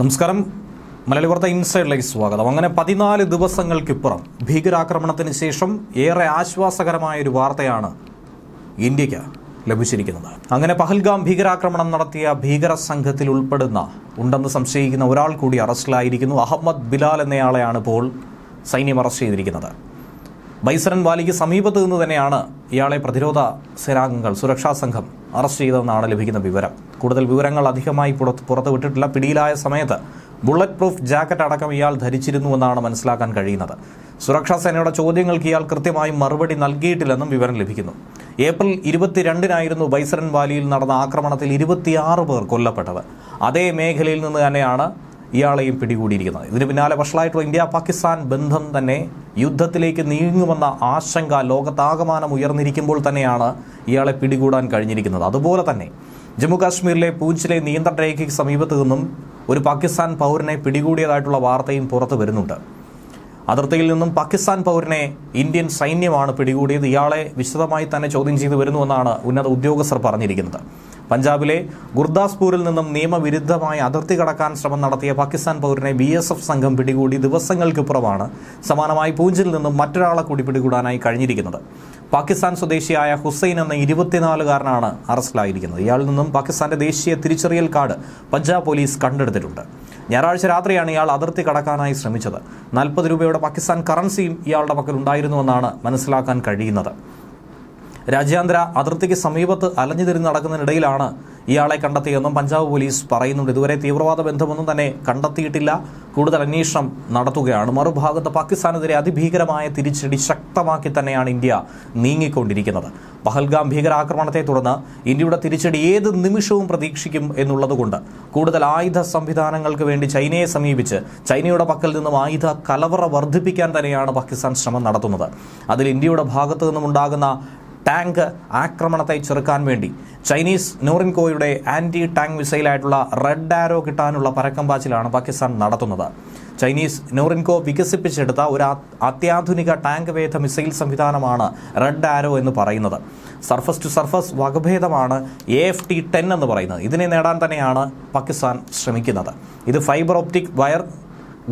നമസ്കാരം. മലയാളി വാർത്ത ഇൻസൈഡിലേക്ക് സ്വാഗതം. അങ്ങനെ പതിനാല് ദിവസങ്ങൾക്കിപ്പുറം ഭീകരാക്രമണത്തിന് ശേഷം ഏറെ ആശ്വാസകരമായ ഒരു വാർത്തയാണ് ഇന്ത്യയ്ക്ക് ലഭിച്ചിരിക്കുന്നത്. അങ്ങനെ പഹൽഗാം ഭീകരാക്രമണം നടത്തിയ ഭീകര സംഘത്തിൽ ഉൾപ്പെടുന്ന ഉണ്ടെന്ന് സംശയിക്കുന്ന ഒരാൾ കൂടി അറസ്റ്റിലായിരിക്കുന്നു. അഹമ്മദ് ബിലാൽ എന്നയാളെയാണ് ഇപ്പോൾ സൈന്യം അറസ്റ്റ് ചെയ്തിരിക്കുന്നത്. ബൈസരൻ വാലിക്ക് സമീപത്ത് നിന്ന് തന്നെയാണ് ഇയാളെ പ്രതിരോധ സേനാംഗങ്ങൾ സുരക്ഷാ സംഘം അറസ്റ്റ് ചെയ്തതെന്നാണ് ലഭിക്കുന്ന വിവരം. കൂടുതൽ വിവരങ്ങൾ അധികമായി പുറത്ത് പുറത്തുവിട്ടിട്ടില്ല പിടിയിലായ സമയത്ത് ബുള്ളറ്റ് പ്രൂഫ് ജാക്കറ്റ് അടക്കം ഇയാൾ ധരിച്ചിരുന്നുവെന്നാണ് മനസ്സിലാക്കാൻ കഴിയുന്നത്. സുരക്ഷാ സേനയുടെ ചോദ്യങ്ങൾക്ക് ഇയാൾ കൃത്യമായി മറുപടി നൽകിയിട്ടില്ലെന്നും വിവരം ലഭിക്കുന്നു. ഏപ്രിൽ ഇരുപത്തിരണ്ടിനായിരുന്നു ബൈസരൻ വാലിയിൽ നടന്ന ആക്രമണത്തിൽ ഇരുപത്തിയാറ് പേർ കൊല്ലപ്പെട്ടത്. അതേ മേഖലയിൽ നിന്ന് തന്നെയാണ് ഇയാളെയും പിടികൂടിയിരിക്കുന്നത്. ഇതിന് പിന്നാലെ വഷളായിട്ടുള്ള ഇന്ത്യ പാകിസ്ഥാൻ ബന്ധം തന്നെ യുദ്ധത്തിലേക്ക് നീങ്ങുമെന്ന ആശങ്ക ലോകത്താകമാനം ഉയർന്നിരിക്കുമ്പോൾ തന്നെയാണ് ഇയാളെ പിടികൂടാൻ കഴിഞ്ഞിരിക്കുന്നത്. അതുപോലെ തന്നെ ജമ്മു കാശ്മീരിലെ പൂഞ്ചിലെ നിയന്ത്രണ രേഖയ്ക്ക് സമീപത്ത് നിന്നും ഒരു പാകിസ്ഥാൻ പൗരനെ പിടികൂടിയതായിട്ടുള്ള വാർത്തയും പുറത്തു വരുന്നുണ്ട്. അതിർത്തിയിൽ നിന്നും പാകിസ്ഥാൻ പൗരനെ ഇന്ത്യൻ സൈന്യമാണ് പിടികൂടിയത്. ഇയാളെ വിശദമായി തന്നെ ചോദ്യം ചെയ്തു വരുന്നുവെന്നാണ് ഉന്നത ഉദ്യോഗസ്ഥർ പറഞ്ഞിരിക്കുന്നത്. പഞ്ചാബിലെ ഗുർദാസ്പൂരിൽ നിന്നും നിയമവിരുദ്ധമായി അതിർത്തി കടക്കാൻ ശ്രമം നടത്തിയ പാകിസ്ഥാൻ പൗരനെ ബി എസ് എഫ് സംഘം പിടികൂടി ദിവസങ്ങൾക്കിപ്പുറമാണ് സമാനമായി പൂഞ്ചിൽ നിന്നും മറ്റൊരാളെ കൂടി പിടികൂടാനായി കഴിഞ്ഞിരിക്കുന്നത്. പാകിസ്ഥാൻ സ്വദേശിയായ ഹുസൈൻ എന്ന ഇരുപത്തിനാലുകാരനാണ് അറസ്റ്റിലായിരിക്കുന്നത്. ഇയാളിൽ നിന്നും പാകിസ്ഥാന്റെ ദേശീയ തിരിച്ചറിയൽ കാർഡ് പഞ്ചാബ് പോലീസ് കണ്ടെടുത്തിട്ടുണ്ട്. ഞായറാഴ്ച രാത്രിയാണ് ഇയാൾ അതിർത്തി കടക്കാനായി ശ്രമിച്ചത്. നാൽപ്പത് രൂപയുടെ പാകിസ്ഥാൻ കറൻസിയും ഇയാളുടെ പക്കൽ ഉണ്ടായിരുന്നുവെന്നാണ് മനസ്സിലാക്കാൻ കഴിയുന്നത്. രാജ്യാന്തര അതിർത്തിക്ക് സമീപത്ത് അലഞ്ഞു തിരിഞ്ഞ് നടക്കുന്നതിനിടയിലാണ് ഇയാളെ കണ്ടെത്തിയതെന്നും പഞ്ചാബ് പോലീസ് പറയുന്നുണ്ട്. ഇതുവരെ തീവ്രവാദ ബന്ധമൊന്നും തന്നെ കണ്ടെത്തിയിട്ടില്ല. കൂടുതൽ അന്വേഷണം നടത്തുകയാണ്. മറുഭാഗത്ത് പാകിസ്ഥാനെതിരെ അതിഭീകരമായ തിരിച്ചടി ശക്തമാക്കി തന്നെയാണ് ഇന്ത്യ നീങ്ങിക്കൊണ്ടിരിക്കുന്നത്. പഹൽഗാം ഭീകരാക്രമണത്തെ തുടർന്ന് ഇന്ത്യയുടെ തിരിച്ചടി ഏത് നിമിഷവും പ്രതീക്ഷിക്കും എന്നുള്ളതുകൊണ്ട് കൂടുതൽ ആയുധ സംവിധാനങ്ങൾക്ക് വേണ്ടി ചൈനയെ സമീപിച്ച് ചൈനയുടെ പക്കൽ നിന്നും ആയുധ കലവറ വർദ്ധിപ്പിക്കാൻ തന്നെയാണ് പാകിസ്ഥാൻ ശ്രമം നടത്തുന്നത്. അതിൽ ഇന്ത്യയുടെ ഭാഗത്തു നിന്നും ഉണ്ടാകുന്ന ടാങ്ക് ആക്രമണത്തെ ചെറുക്കാൻ വേണ്ടി. ചൈനീസ് നോറിൻകോയുടെ ആന്റി ടാങ്ക് മിസൈലായിട്ടുള്ള റെഡ് ആരോ കിട്ടാനുള്ള പരക്കം പാച്ചിലാണ് പാകിസ്ഥാൻ നടത്തുന്നത്. ചൈനീസ് നോറിൻകോ വികസിപ്പിച്ചെടുത്ത ഒരു അത്യാധുനിക ടാങ്ക് വേധ മിസൈൽ സംവിധാനമാണ് റെഡ് ആരോ എന്ന് പറയുന്നത്. സർഫസ് ടു സർഫസ് വകഭേദമാണ് എ എഫ് ടി ടെൻ എന്ന് പറയുന്നത്. ഇതിനെ നേടാൻ തന്നെയാണ് പാകിസ്ഥാൻ ശ്രമിക്കുന്നത്. ഇത് ഫൈബർ ഓപ്റ്റിക് വയർ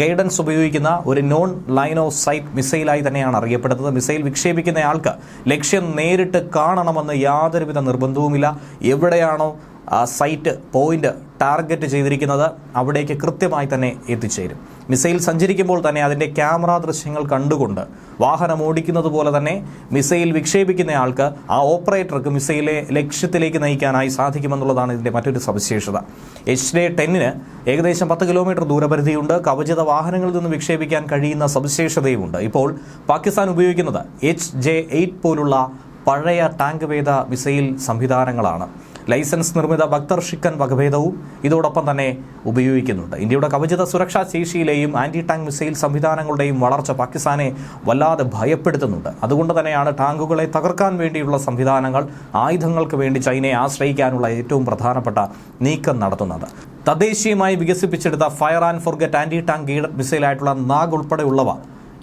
ഗൈഡൻസ് ഉപയോഗിക്കുന്ന ഒരു നോൺ ലൈൻ ഓഫ് സൈറ്റ് മിസൈലായി തന്നെയാണ് അറിയപ്പെടുന്നത് മിസൈൽ വിക്ഷേപിക്കുന്നയാൾക്ക് ലക്ഷ്യം നേരിട്ട് കാണണമെന്ന് യാതൊരുവിധ നിർബന്ധവുമില്ല. എവിടെയാണോ ആ സൈറ്റ് പോയിന്റ് ടാർഗറ്റ് ചെയ്തിരിക്കുന്നത് അവിടേക്ക് കൃത്യമായി തന്നെ എത്തിച്ചേരും. മിസൈൽ സഞ്ചരിക്കുമ്പോൾ തന്നെ അതിന്റെ ക്യാമറ ദൃശ്യങ്ങൾ കണ്ടുകൊണ്ട് വാഹനം ഓടിക്കുന്നത് പോലെ തന്നെ മിസൈൽ വിക്ഷേപിക്കുന്നയാൾക്ക് ആ ഓപ്പറേറ്റർക്ക് മിസൈലെ ലക്ഷ്യത്തിലേക്ക് നയിക്കാനായി സാധിക്കുമെന്നുള്ളതാണ് ഇതിന്റെ മറ്റൊരു സവിശേഷത. എച്ച് ഡേ ടെന്നിന് ഏകദേശം പത്ത് കിലോമീറ്റർ ദൂരപരിധിയുണ്ട്. കവചിത വാഹനങ്ങളിൽ നിന്ന് വിക്ഷേപിക്കാൻ കഴിയുന്ന സവിശേഷതയുമുണ്ട്. ഇപ്പോൾ പാകിസ്ഥാൻ ഉപയോഗിക്കുന്നത് എച്ച് ജെ എയ്റ്റ് പോലുള്ള പഴയ ടാങ്ക് വേദ മിസൈൽ സംവിധാനങ്ങളാണ്. ലൈസൻസ് നിർമ്മിത ഭക്തർ ഷിക്കൻ വകഭേദവും ഇതോടൊപ്പം തന്നെ ഉപയോഗിക്കുന്നുണ്ട്. ഇന്ത്യയുടെ കവചിത സുരക്ഷാ ശേഷിയിലെയും ആന്റി ടാങ്ക് മിസൈൽ സംവിധാനങ്ങളുടെയും വളർച്ച പാകിസ്ഥാനെ വല്ലാതെ ഭയപ്പെടുത്തുന്നുണ്ട്. അതുകൊണ്ട് തന്നെയാണ് ടാങ്കുകളെ തകർക്കാൻ വേണ്ടിയുള്ള സംവിധാനങ്ങൾ ആയുധങ്ങൾക്ക് വേണ്ടി ചൈനയെ ആശ്രയിക്കാനുള്ള ഏറ്റവും പ്രധാനപ്പെട്ട നീക്കം നടത്തുന്നത്. തദ്ദേശീയമായി വികസിപ്പിച്ചെടുത്ത fire and forget anti tank guided മിസൈലായിട്ടുള്ള Nag ഉൾപ്പെടെയുള്ളവ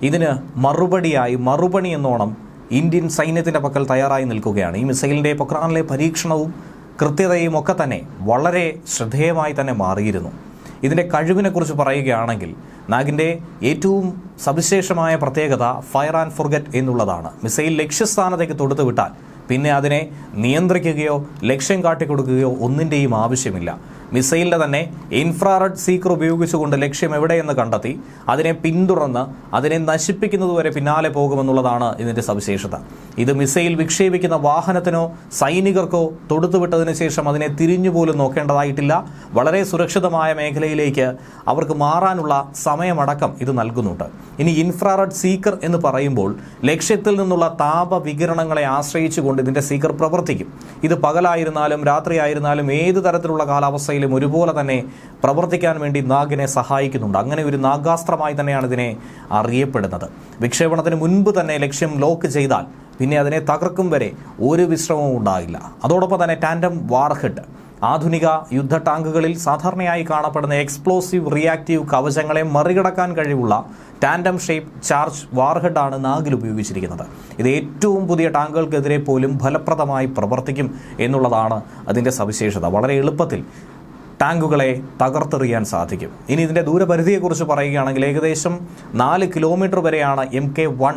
ഇതിന് മറുപടിയായി മറുപണി എന്നോണം ഇന്ത്യൻ സൈന്യത്തിന്റെ പക്കൽ തയ്യാറായി നിൽക്കുകയാണ്. ഈ മിസൈലിന്റെ പൊക്രാനിലെ പരീക്ഷണവും കൃത്യതയും ഒക്കെ തന്നെ വളരെ ശ്രദ്ധേയമായി തന്നെ മാറിയിരുന്നു. ഇതിന്റെ കഴിവിനെക്കുറിച്ച് പറയുകയാണെങ്കിൽ നാഗിന്റെ ഏറ്റവും സവിശേഷമായ പ്രത്യേകത ഫയർ ആൻഡ് ഫുർഗറ്റ് എന്നുള്ളതാണ്. മിസൈൽ ലക്ഷ്യസ്ഥാനത്തേക്ക് തൊടുത്തു വിട്ടാൽ പിന്നെ അതിനെ നിയന്ത്രിക്കുകയോ ലക്ഷ്യം കാട്ടിക്കൊടുക്കുകയോ ഒന്നിന്റെയും ആവശ്യമില്ല. മിസൈലിന്റെ തന്നെ ഇൻഫ്രാറെഡ് സീക്കർ ഉപയോഗിച്ചുകൊണ്ട് ലക്ഷ്യം എവിടെയെന്ന് കണ്ടെത്തി അതിനെ പിന്തുടർന്ന് അതിനെ നശിപ്പിക്കുന്നതുവരെ പിന്നാലെ പോകുമെന്നുള്ളതാണ് ഇതിന്റെ സവിശേഷത. ഇത് മിസൈൽ വിക്ഷേപിക്കുന്ന വാഹനത്തിനോ സൈനികർക്കോ തൊടുത്തുവിട്ടതിന് ശേഷം അതിനെ തിരിഞ്ഞുപോലും നോക്കേണ്ടതായിട്ടില്ല. വളരെ സുരക്ഷിതമായ മേഖലയിലേക്ക് അവർക്ക് മാറാനുള്ള സമയമടക്കം ഇത് നൽകുന്നുണ്ട്. ഇനി ഇൻഫ്രാറെഡ് സീക്കർ എന്ന് പറയുമ്പോൾ ലക്ഷ്യത്തിൽ നിന്നുള്ള താപ വികിരണങ്ങളെ ആശ്രയിച്ചുകൊണ്ട് ഇതിന്റെ സീക്കർ പ്രവർത്തിക്കും. ഇത് പകലായിരുന്നാലും രാത്രിയായിരുന്നാലും ഏത് തരത്തിലുള്ള കാലാവസ്ഥയിലും ഒരുപോലെ തന്നെ പ്രവർത്തിക്കാൻ വേണ്ടി നാഗിനെ സഹായിക്കുന്നുണ്ട്. അങ്ങനെ ഒരു നാഗാസ്ത്രമായി തന്നെയാണ് ഇതിനെ അറിയപ്പെടുന്നത്. വിക്ഷേപണത്തിന് മുൻപ് തന്നെ ലക്ഷ്യം ലോക്ക് ചെയ്താൽ പിന്നെ അതിനെ തകർക്കും വരെ ഒരു വിശ്രമവും ഉണ്ടാകില്ല. അതോടൊപ്പം തന്നെ ടാൻഡം വാർഹെഡ്. ആധുനിക യുദ്ധ ടാങ്കുകളിൽ സാധാരണയായി കാണപ്പെടുന്ന എക്സ്പ്ലോസീവ് റിയാക്റ്റീവ് കവചങ്ങളെ മറികടക്കാൻ കഴിവുള്ള ടാൻഡം ഷേപ്പ് ചാർജ് വാർഹെഡാണ് നാഗിൽ ഉപയോഗിച്ചിരിക്കുന്നത്. ഇത് ഏറ്റവും പുതിയ ടാങ്കുകൾക്കെതിരെ പോലും ഫലപ്രദമായി പ്രവർത്തിക്കും എന്നുള്ളതാണ് അതിന്റെ സവിശേഷത. വളരെ എളുപ്പത്തിൽ ടാങ്കുകളെ തകർത്തെറിയാൻ സാധിക്കും. ഇനി ഇതിന്റെ ദൂരപരിധിയെക്കുറിച്ച് പറയുകയാണെങ്കിൽ ഏകദേശം നാല് കിലോമീറ്റർ വരെയാണ് എം കെ വൺ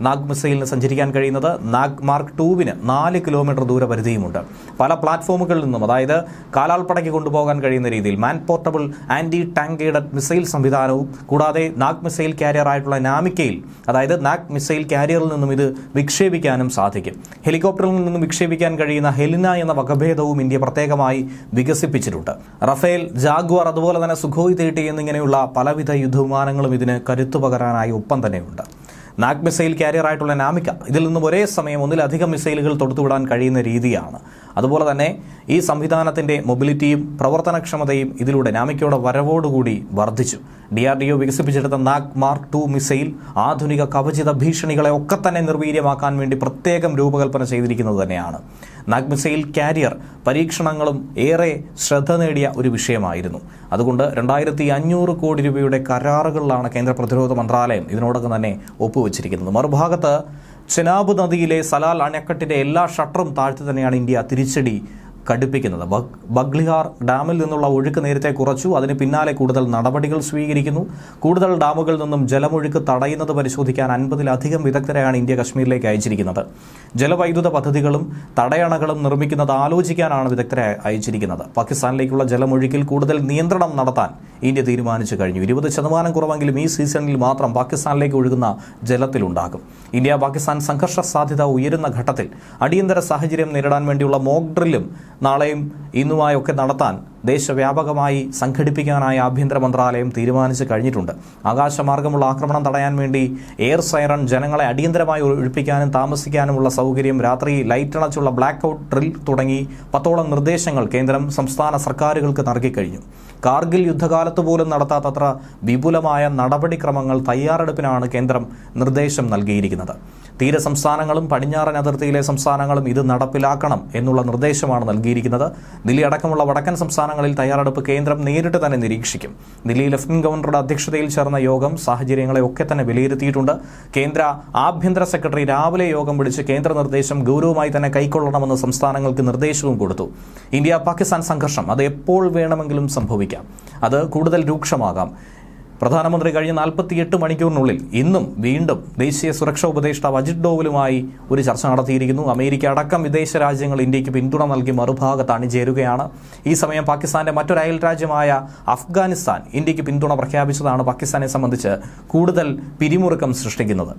നാഗ് മിസൈലിന് സഞ്ചരിക്കാൻ കഴിയുന്നത് നാഗ് മാർക്ക് ടൂവിന് നാല് കിലോമീറ്റർ ദൂര പരിധിയുമുണ്ട്. പല പ്ലാറ്റ്ഫോമുകളിൽ നിന്നും അതായത് കാലാൾപ്പടയ്ക്ക് കൊണ്ടുപോകാൻ കഴിയുന്ന രീതിയിൽ man portable anti tank missile സംവിധാനവും കൂടാതെ നാഗ് മിസൈൽ കാരിയർ ആയിട്ടുള്ള നാമിക്കയിൽ അതായത് നാഗ് മിസൈൽ കാരിയറിൽ നിന്നും ഇത് വിക്ഷേപിക്കാനും സാധിക്കും. ഹെലികോപ്റ്ററിൽ നിന്നും വിക്ഷേപിക്കാൻ കഴിയുന്ന ഹെലിന എന്ന വകഭേദവും ഇന്ത്യ പ്രത്യേകമായി വികസിപ്പിച്ചിട്ടുണ്ട്. റഫേൽ ജാഗ്വാർ അതുപോലെ തന്നെ സുഖോയ് തേട്ടി എന്നിങ്ങനെയുള്ള പലവിധ യുദ്ധവിമാനങ്ങളും ഇതിന് കരുത്തു പകരാനായി ഒപ്പം തന്നെയുണ്ട്. നാഗ് മിസൈൽ കാരിയർ ആയിട്ടുള്ള നാമിക ഇതിൽ നിന്നും ഒരേ സമയം ഒന്നിലധികം മിസൈലുകൾ തൊടുത്തുവിടാൻ കഴിയുന്ന രീതിയാണ്. അതുപോലെ തന്നെ ഈ സംവിധാനത്തിന്റെ മൊബിലിറ്റിയും പ്രവർത്തനക്ഷമതയും ഇതിലൂടെ നാമിക്കയുടെ വരവോടുകൂടി വർദ്ധിച്ചു. ഡി ആർ ഡി ഒ വികസിപ്പിച്ചെടുത്ത നാഗ് മാർക്ക് ടു മിസൈൽ ആധുനിക കവചിത ഭീഷണികളെ ഒക്കെ തന്നെ നിർവീര്യമാക്കാൻ വേണ്ടി പ്രത്യേകം രൂപകൽപ്പന ചെയ്തിരിക്കുന്നത് തന്നെയാണ്. നാഗ് മിസൈൽ കാരിയർ പരീക്ഷണങ്ങളും ഏറെ ശ്രദ്ധ നേടിയ ഒരു വിഷയമായിരുന്നു. അതുകൊണ്ട് രണ്ടായിരത്തി അഞ്ഞൂറ് കോടി രൂപയുടെ കരാറുകളിലാണ് കേന്ദ്ര പ്രതിരോധ മന്ത്രാലയം ഇതിനോടൊപ്പം തന്നെ ഒപ്പുവെച്ചിരിക്കുന്നത്. മറുഭാഗത്ത് ചെനാബ് നദിയിലെ സലാൽ അണക്കെട്ടിന്റെ എല്ലാ ഷട്ടറും താഴ്ത്തി തന്നെയാണ് ഇന്ത്യ തിരിച്ചടി കടുപ്പിക്കുന്നത്. ബഗ് ബഗ്ലിഹാർ ഡാമിൽ നിന്നുള്ള ഒഴുക്ക് നേരത്തെ കുറച്ചു അതിന് പിന്നാലെ കൂടുതൽ നടപടികൾ സ്വീകരിക്കുന്നു. കൂടുതൽ ഡാമുകളിൽ നിന്നും ജലമൊഴുക്ക് തടയുന്നത് പരിശോധിക്കാൻ അൻപതിലധികം വിദഗ്ധരെയാണ് ഇന്ത്യ കശ്മീരിലേക്ക് അയച്ചിരിക്കുന്നത്. ജലവൈദ്യുത പദ്ധതികളും തടയണകളും നിർമ്മിക്കുന്നത് ആലോചിക്കാനാണ് വിദഗ്ധരെ അയച്ചിരിക്കുന്നത്. പാകിസ്ഥാനിലേക്കുള്ള ജലമൊഴുക്കിൽ കൂടുതൽ നിയന്ത്രണം നടത്താൻ ഇന്ത്യ തീരുമാനിച്ചു കഴിഞ്ഞു. ഇരുപത് ശതമാനം കുറവെങ്കിലും ഈ സീസണിൽ മാത്രം പാകിസ്ഥാനിലേക്ക് ഒഴുകുന്ന ജലത്തിലുണ്ടാകും. ഇന്ത്യ പാകിസ്ഥാൻ സംഘർഷ സാധ്യത ഉയരുന്ന ഘട്ടത്തിൽ അടിയന്തര സാഹചര്യം നേരിടാൻ വേണ്ടിയുള്ള മോക്ക് ഡ്രില്ലും നാളെയും ഇന്നുമായൊക്കെ നടത്താൻ ദേശവ്യാപകമായി സംഘടിപ്പിക്കാനായി ആഭ്യന്തര മന്ത്രാലയം തീരുമാനിച്ചു കഴിഞ്ഞിട്ടുണ്ട്. ആകാശമാർഗമുള്ള ആക്രമണം തടയാൻ വേണ്ടി എയർ സൈറൺ ജനങ്ങളെ അടിയന്തരമായി ഒഴിപ്പിക്കാനും താമസിക്കാനുമുള്ള സൗകര്യം രാത്രി ലൈറ്റ് അണച്ചുള്ള ബ്ലാക്ക് ഔട്ട് ഡ്രിൽ തുടങ്ങി പത്തോളം നിർദ്ദേശങ്ങൾ കേന്ദ്രം സംസ്ഥാന സർക്കാരുകൾക്ക് നൽകിക്കഴിഞ്ഞു കാർഗിൽ യുദ്ധകാലത്ത് പോലും നടത്താത്തത്ര വിപുലമായ നടപടിക്രമങ്ങൾ തയ്യാറെടുപ്പിനാണ് കേന്ദ്രം നിർദ്ദേശം നൽകിയിരിക്കുന്നത്. തീര സംസ്ഥാനങ്ങളും പടിഞ്ഞാറൻ അതിർത്തിയിലെ സംസ്ഥാനങ്ങളും ഇത് നടപ്പിലാക്കണം എന്നുള്ള നിർദ്ദേശമാണ് നൽകിയിരിക്കുന്നത്. ദില്ലി അടക്കമുള്ള വടക്കൻ സംസ്ഥാനങ്ങളിൽ തയ്യാറെടുപ്പ് കേന്ദ്രം നേരിട്ട് തന്നെ നിരീക്ഷിക്കും. ദില്ലി ലഫ്റ്റനന്റ് ഗവർണറുടെ അധ്യക്ഷതയിൽ ചേർന്ന യോഗം സാഹചര്യങ്ങളെ ഒക്കെ തന്നെ വിലയിരുത്തിയിട്ടുണ്ട്. കേന്ദ്ര ആഭ്യന്തര സെക്രട്ടറി രാവിലെ യോഗം വിളിച്ച് കേന്ദ്ര നിർദ്ദേശം ഗൗരവമായി തന്നെ കൈക്കൊള്ളണമെന്ന് സംസ്ഥാനങ്ങൾക്ക് നിർദ്ദേശവും കൊടുത്തു. ഇന്ത്യ പാകിസ്ഥാൻ സംഘർഷം അത് എപ്പോൾ വേണമെങ്കിലും സംഭവിക്കാം. അത് കൂടുതൽ രൂക്ഷമാകാം. പ്രധാനമന്ത്രി കഴിഞ്ഞ നാൽപ്പത്തിയെട്ട് മണിക്കൂറിനുള്ളിൽ ഇന്നും വീണ്ടും ദേശീയ സുരക്ഷാ ഉപദേഷ്ടാവ് അജിത് ഡോവലുമായി ഒരു ചർച്ച നടത്തിയിരിക്കുന്നു. അമേരിക്ക അടക്കം വിദേശ രാജ്യങ്ങൾ ഇന്ത്യയ്ക്ക് പിന്തുണ നൽകി മറുഭാഗത്ത് അണിചേരുകയാണ്. ഈ സമയം പാകിസ്ഥാന്റെ മറ്റൊരു അയൽ രാജ്യമായ അഫ്ഗാനിസ്ഥാൻ ഇന്ത്യയ്ക്ക് പിന്തുണ പ്രഖ്യാപിച്ചതാണ് പാകിസ്ഥാനെ സംബന്ധിച്ച് കൂടുതൽ പിരിമുറുക്കം സൃഷ്ടിക്കുന്നത്.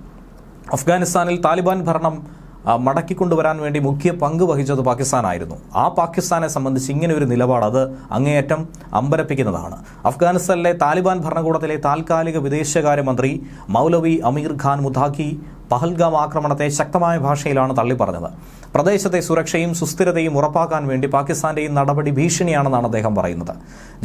അഫ്ഗാനിസ്ഥാനിൽ താലിബാൻ ഭരണം മടക്കിക്കൊണ്ടുവരാൻ വേണ്ടി മുഖ്യ പങ്ക് വഹിച്ചത് പാകിസ്ഥാനായിരുന്നു. ആ പാകിസ്ഥാനെ സംബന്ധിച്ച് ഇങ്ങനെ ഒരു നിലപാട് അത് അങ്ങേയറ്റം അമ്പരപ്പിക്കുന്നതാണ്. അഫ്ഗാനിസ്ഥാനിലെ താലിബാൻ ഭരണകൂടത്തിലെ താൽക്കാലിക വിദേശകാര്യമന്ത്രി മൗലവി അമീർ ഖാൻ മുതാഖി പഹൽഗാം ആക്രമണത്തെ ശക്തമായ ഭാഷയിലാണ് തള്ളിപ്പറഞ്ഞത്. പ്രദേശത്തെ സുരക്ഷയും സുസ്ഥിരതയും ഉറപ്പാക്കാൻ വേണ്ടി പാകിസ്ഥാന്റെ ഈ നടപടി ഭീഷണിയാണെന്നാണ് അദ്ദേഹം പറയുന്നത്.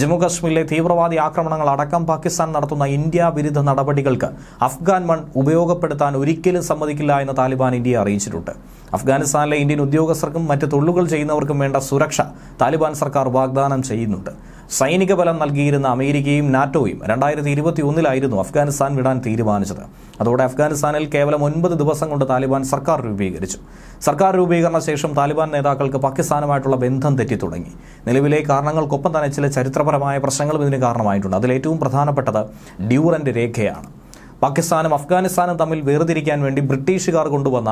ജമ്മു കാശ്മീരിലെ തീവ്രവാദി ആക്രമണങ്ങൾ അടക്കം പാകിസ്ഥാൻ നടത്തുന്ന ഇന്ത്യ വിരുദ്ധ നടപടികൾക്ക് അഫ്ഗാൻ മൺ ഉപയോഗപ്പെടുത്താൻ ഒരിക്കലും സമ്മതിക്കില്ല എന്ന് താലിബാൻ ഇന്ത്യയെ അറിയിച്ചിട്ടുണ്ട്. അഫ്ഗാനിസ്ഥാനിലെ ഇന്ത്യൻ ഉദ്യോഗസ്ഥർക്കും മറ്റ് തൊഴിലുകൾ ചെയ്യുന്നവർക്കും വേണ്ട സുരക്ഷ താലിബാൻ സർക്കാർ വാഗ്ദാനം ചെയ്യുന്നുണ്ട്. സൈനിക ബലം നൽകിയിരുന്ന അമേരിക്കയും നാറ്റോയും രണ്ടായിരത്തി ഇരുപത്തി ഒന്നിലായിരുന്നു അഫ്ഗാനിസ്ഥാൻ വിടാൻ തീരുമാനിച്ചത്. അതോടെ അഫ്ഗാനിസ്ഥാനിൽ കേവലം ഒൻപത് ദിവസം കൊണ്ട് താലിബാൻ സർക്കാർ രൂപീകരിച്ചു. സർക്കാർ രൂപീകരണ ശേഷം താലിബാൻ നേതാക്കൾക്ക് പാകിസ്ഥാനുമായിട്ടുള്ള ബന്ധം തെറ്റിത്തുടങ്ങി. നിലവിലെ കാരണങ്ങൾക്കൊപ്പം തന്നെ ചില ചരിത്രപരമായ പ്രശ്നങ്ങളും ഇതിന് കാരണമായിട്ടുണ്ട്. അതിലേറ്റവും പ്രധാനപ്പെട്ടത് ഡ്യൂറന്റ് രേഖയാണ്. പാകിസ്ഥാനും അഫ്ഗാനിസ്ഥാനും തമ്മിൽ വേർതിരിക്കാൻ വേണ്ടി ബ്രിട്ടീഷുകാർ കൊണ്ടുവന്ന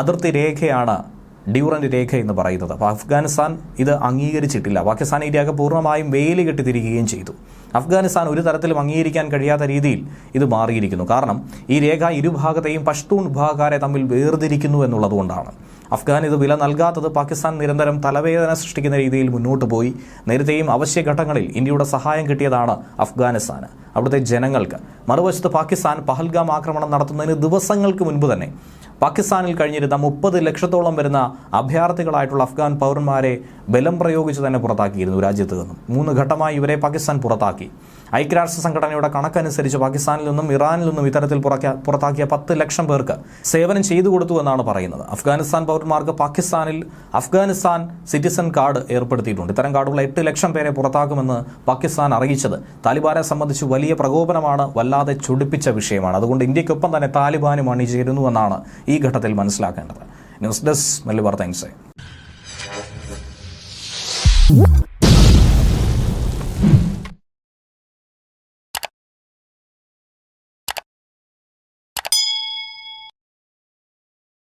അതിർത്തി രേഖയാണ് ഡ്യൂറന്റ് രേഖ എന്ന് പറയുന്നത്. അപ്പോൾ അഫ്ഗാനിസ്ഥാൻ ഇത് അംഗീകരിച്ചിട്ടില്ല. പാകിസ്ഥാൻ ഈ പൂർണമായും വേലി കെട്ടിത്തിരിക്കുകയും ചെയ്തു. അഫ്ഗാനിസ്ഥാൻ ഒരു തരത്തിലും അംഗീകരിക്കാൻ കഴിയാത്ത രീതിയിൽ ഇത് മാറിയിരിക്കുന്നു. കാരണം ഈ രേഖ ഇരുഭാഗത്തെയും പഷ്തൂൺ വിഭാഗക്കാരെ തമ്മിൽ വേർതിരിക്കുന്നു എന്നുള്ളതുകൊണ്ടാണ് അഫ്ഗാൻ ഇത് വില നൽകാത്തത് പാകിസ്ഥാൻ നിരന്തരം തലവേദന സൃഷ്ടിക്കുന്ന രീതിയിൽ മുന്നോട്ട് പോയി. നേരത്തെയും അവശ്യഘട്ടങ്ങളിൽ ഇന്ത്യയുടെ സഹായം കിട്ടിയതാണ് അഫ്ഗാനിസ്ഥാന്. അവിടുത്തെ ജനങ്ങൾക്ക്. മറുവശത്ത് പാകിസ്ഥാൻ പഹൽഗാം ആക്രമണം നടത്തുന്നതിന് ദിവസങ്ങൾക്ക് മുൻപ് തന്നെ പാകിസ്ഥാനിൽ കഴിഞ്ഞിരുന്ന മുപ്പത് ലക്ഷത്തോളം വരുന്ന അഭയാർത്ഥികളായിട്ടുള്ള അഫ്ഗാൻ പൗരന്മാരെ ബലം പ്രയോഗിച്ച് തന്നെ പുറത്താക്കിയിരുന്നു രാജ്യത്ത് നിന്നും. മൂന്ന് ഘട്ടമായി ഇവരെ പാകിസ്ഥാൻ പുറത്താക്കി. ഐക്യരാഷ്ട്ര സംഘടനയുടെ കണക്കനുസരിച്ച് പാകിസ്ഥാനിൽ നിന്നും ഇറാനിൽ നിന്നും ഇത്തരത്തിൽ പുറത്താക്കിയ പത്ത് ലക്ഷം പേർക്ക് സേവനം ചെയ്തു കൊടുത്തു എന്നാണ് പറയുന്നത്. അഫ്ഗാനിസ്ഥാൻ പൗരന്മാർക്ക് പാകിസ്ഥാനിൽ അഫ്ഗാനിസ്ഥാൻ സിറ്റിസൺ കാർഡ് ഏർപ്പെടുത്തിയിട്ടുണ്ട്. ഇത്തരം കാർഡുള്ള എട്ട് ലക്ഷം പേരെ പുറത്താക്കുമെന്ന് പാകിസ്ഥാൻ അറിയിച്ചത്. താലിബാനെ സംബന്ധിച്ച് വലിയ പ്രകോപനമാണ് വല്ലാതെ ചൊടിപ്പിച്ച വിഷയമാണ്. അതുകൊണ്ട് ഇന്ത്യക്കൊപ്പം തന്നെ താലിബാനും അണിചേരുന്നു എന്നാണ് ഈ ഘട്ടത്തിൽ മനസ്സിലാക്കേണ്ടത്. ന്യൂസ് ഡെസ്ക് മല്ലി താങ്ക്സ് ഇൻസൈറ്റ്